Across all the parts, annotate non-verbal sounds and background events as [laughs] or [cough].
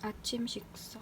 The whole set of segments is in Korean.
아침 식사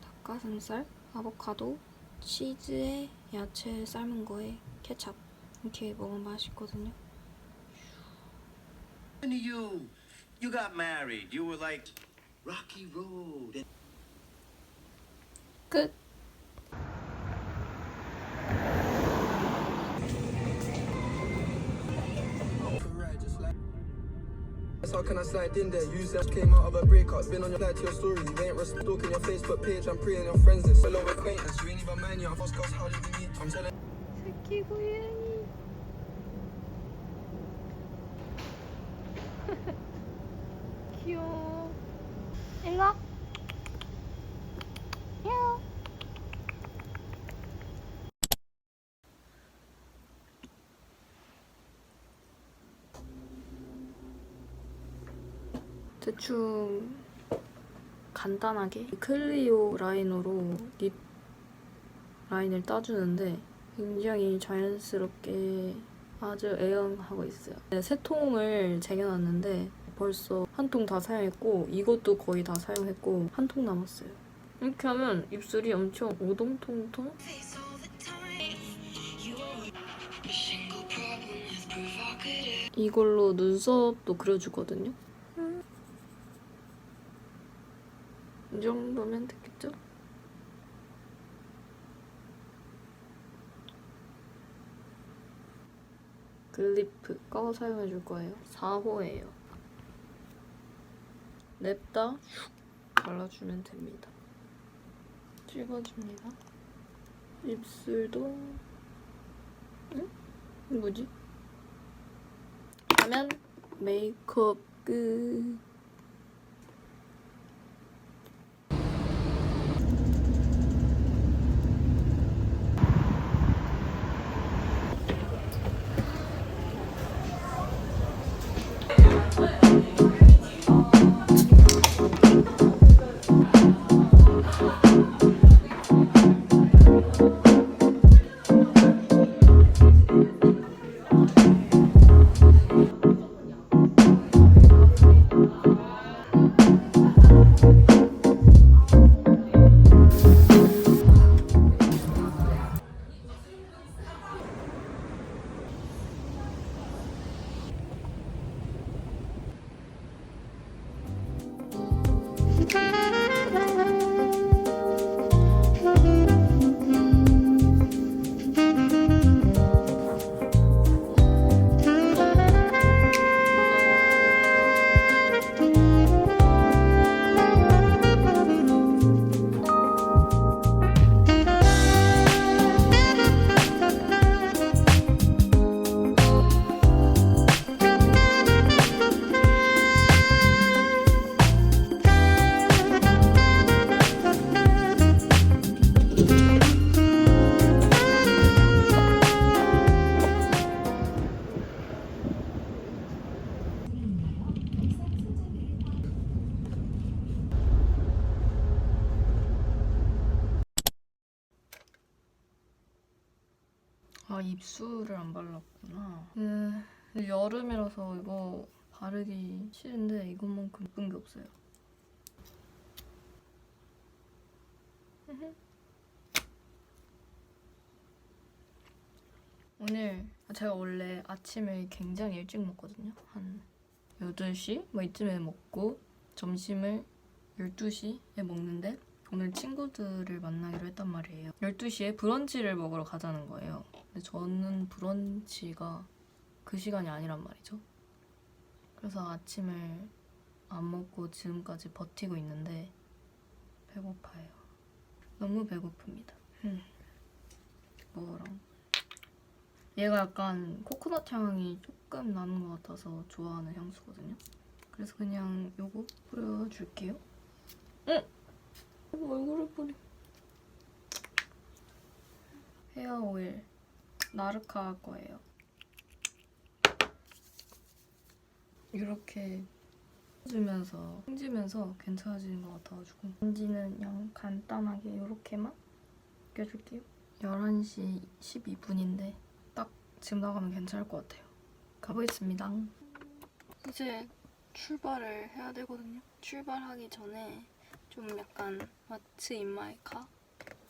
닭가슴살, 아보카도, 치즈에 야채 삶은 거에 케찹 이렇게 먹으면 맛있거든요. When you you got married, you were like Rocky Road. 끝. So how can I slide in there? Use that came out of a breakup. Been on your side to your story. You ain't respect stalking your Facebook page. I'm preying your friends. It's a low acquaintance. You ain't even mind you. I've asked us how did we meet? I'm telling. 새끼 고양이. 귀여워. 일로 와. [laughs] 대충 간단하게 클리오 라이너로 립 라인을 따주는데 굉장히 자연스럽게 아주 애용하고 있어요. 네, 세 통을 쟁여놨는데 벌써 한 통 다 사용했고 이것도 거의 다 사용했고 한 통 남았어요. 이렇게 하면 입술이 엄청 오동통통? 이걸로 눈썹도 그려주거든요. 이 정도면 됐겠죠? 글리프 꺼 사용해 줄 거예요. 4호예요. 냅다 슉 발라주면 됩니다. 찍어줍니다. 입술도 응? 뭐지? 하면 메이크업 끝. 아 입술을 안 발랐구나. 음, 여름이라서 이거 바르기 싫은데 이것만큼 예쁜 게 없어요. [laughs] 오늘 제가 원래 아침을 굉장히 일찍 먹거든요. 한 8시 뭐 이쯤에 먹고 점심을 12시에 먹는데 오늘 친구들을 만나기로 했단 말이에요. 12시에 브런치를 먹으러 가자는 거예요. 근데 저는 브런치가 그 시간이 아니란 말이죠. 그래서 아침을 안 먹고 지금까지 버티고 있는데 배고파요. 너무 배고픕니다. 음. 뭐랑 얘가 약간 코코넛 향이 조금 나는 것 같아서 좋아하는 향수거든요. 그래서 그냥 요거 뿌려줄게요. 응! 얼굴을 뿌려. 헤어 오일 나르카 거예요. 이렇게 해주면서 힘주면서 괜찮아지는 것 같아가지고 반지는 그냥 간단하게 이렇게만 껴줄게요. 11시 12분인데 딱 지금 나가면 괜찮을 것 같아요. 가보겠습니다. 이제 출발을 해야 되거든요. 출발하기 전에 좀 약간 마츠 인마이카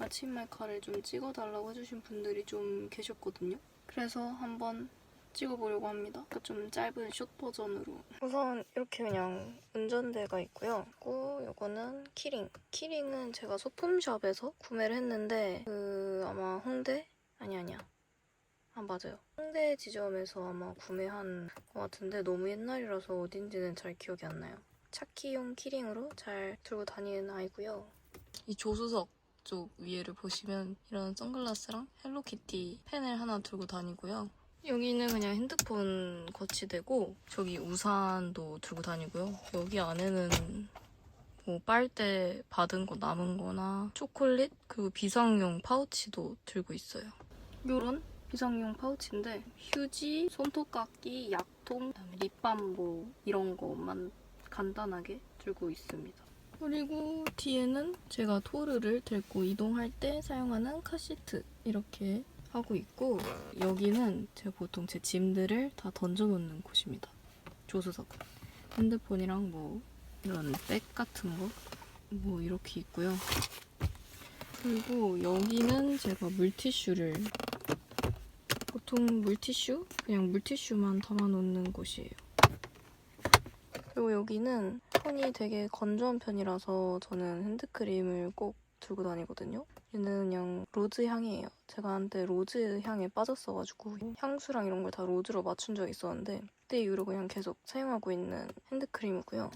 마츠 인마이카를 좀 찍어달라고 해주신 분들이 좀 계셨거든요. 그래서 한번 찍어보려고 합니다. 그러니까 좀 짧은 숏 버전으로. 우선 이렇게 그냥 운전대가 있고요. 그리고 이거는 키링. 키링은 제가 소품샵에서 구매를 했는데 그 아마 홍대? 아니 아니야. 아 맞아요. 홍대 지점에서 아마 구매한 것 같은데 너무 옛날이라서 어딘지는 잘 기억이 안 나요. 차키용 키링으로 잘 들고 다니는 아이고요. 이 조수석 쪽 위에를 보시면 이런 선글라스랑 헬로키티 펜을 하나 들고 다니고요. 여기는 그냥 핸드폰 거치대고 저기 우산도 들고 다니고요. 여기 안에는 뭐 빨대 받은 거 남은 거나 초콜릿 그리고 비상용 파우치도 들고 있어요. 요런 비상용 파우치인데 휴지, 손톱깎이, 약통, 립밤 뭐 이런 것만 간단하게 들고 있습니다. 그리고 뒤에는 제가 토르를 들고 이동할 때 사용하는 카시트 이렇게 하고 있고 여기는 제가 보통 제 짐들을 다 던져놓는 곳입니다. 조수석. 핸드폰이랑 뭐 이런 백 같은 거 뭐 이렇게 있고요. 그리고 여기는 제가 물티슈를 보통 물티슈? 그냥 물티슈만 담아놓는 곳이에요. 그리고 여기는 손이 되게 건조한 편이라서 저는 핸드크림을 꼭 들고 다니거든요. 얘는 그냥 로즈 향이에요. 제가 한때 로즈 향에 빠졌어가지고 향수랑 이런 걸 다 로즈로 맞춘 적이 있었는데 그때 이후로 그냥 계속 사용하고 있는 핸드크림이고요.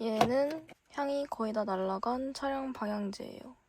얘는 향이 거의 다 날라간 차량 방향제예요.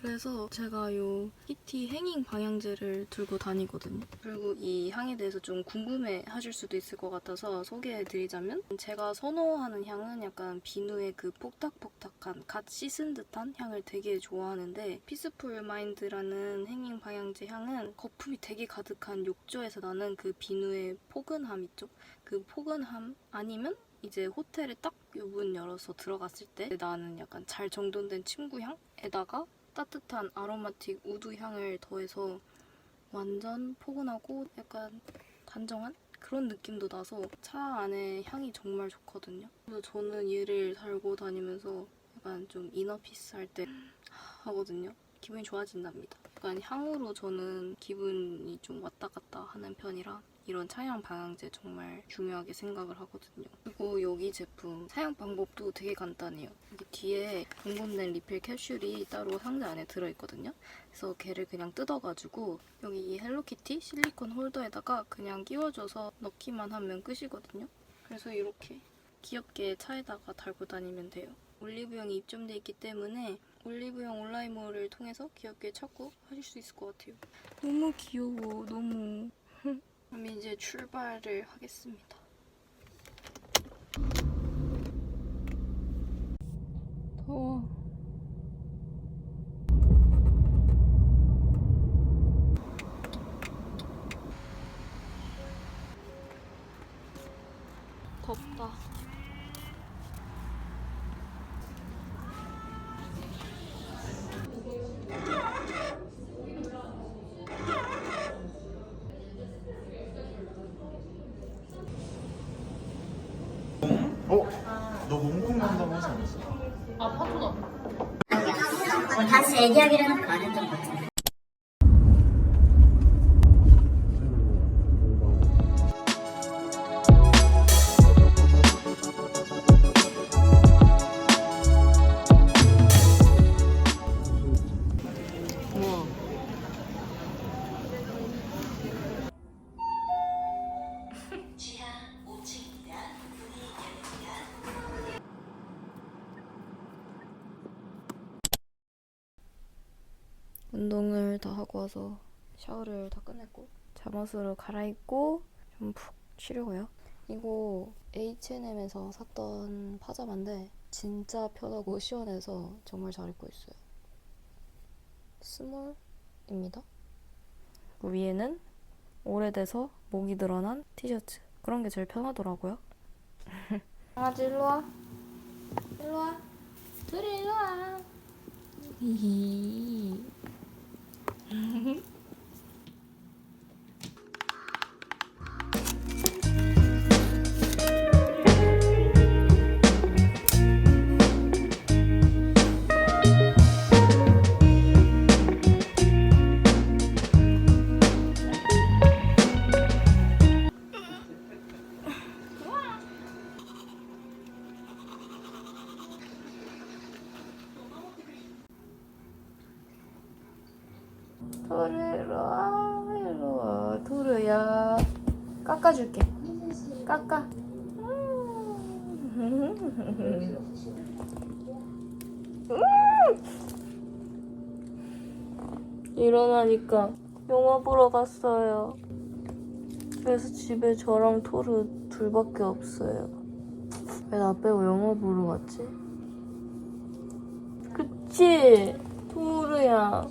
그래서 제가 요 키티 행잉 방향제를 들고 다니거든요. 그리고 이 향에 대해서 좀 궁금해 하실 수도 있을 것 같아서 소개해 드리자면 제가 선호하는 향은 약간 비누의 그 뽁닥뽁닥한 갓 씻은 듯한 향을 되게 좋아하는데 피스풀 마인드라는 행잉 방향제 향은 거품이 되게 가득한 욕조에서 나는 그 비누의 포근함 있죠? 그 포근함 아니면 이제 호텔에 딱 문 열어서 들어갔을 때 나는 약간 잘 정돈된 침구 향에다가 따뜻한 아로마틱 우드 향을 더해서 완전 포근하고 약간 단정한 그런 느낌도 나서 차 안에 향이 정말 좋거든요. 그래서 저는 얘를 달고 다니면서 약간 좀 이너피스 할 때 하거든요. 기분이 좋아진답니다. 약간 향으로 저는 기분이 좀 왔다 갔다 하는 편이라 이런 차량 방향제 정말 중요하게 생각을 하거든요. 그리고 여기 제품 사용 방법도 되게 간단해요. 여기 뒤에 공급된 리필 캡슐이 따로 상자 안에 들어있거든요. 그래서 걔를 그냥 뜯어가지고 여기 이 헬로키티 실리콘 홀더에다가 그냥 끼워줘서 넣기만 하면 끝이거든요. 그래서 이렇게 귀엽게 차에다가 달고 다니면 돼요. 올리브영이 입점돼 있기 때문에 올리브영 온라인몰을 통해서 귀엽게 찾고 하실 수 있을 것 같아요. 너무 귀여워, 너무. 그럼 이제 출발을 하겠습니다. 더워. 덥다. 다시 얘기하기로 해놓고 안 했던 것 같아. 우와. 운동을 다 하고 와서 샤워를 다 끝냈고 잠옷으로 갈아입고 좀 푹 쉬려고요. 이거 H&M에서 샀던 파자마인데 진짜 편하고 시원해서 정말 잘 입고 있어요. 스몰입니다. 그 위에는 오래돼서 목이 늘어난 티셔츠. 그런 게 제일 편하더라고요. [laughs] 강아지 일로 와. 일로 와. 둘이 일로 와. 일어나니까 영화 보러 갔어요. 그래서 집에 저랑 토르 둘밖에 없어요. 왜 나 빼고 영화 보러 갔지? 그치? 토르야.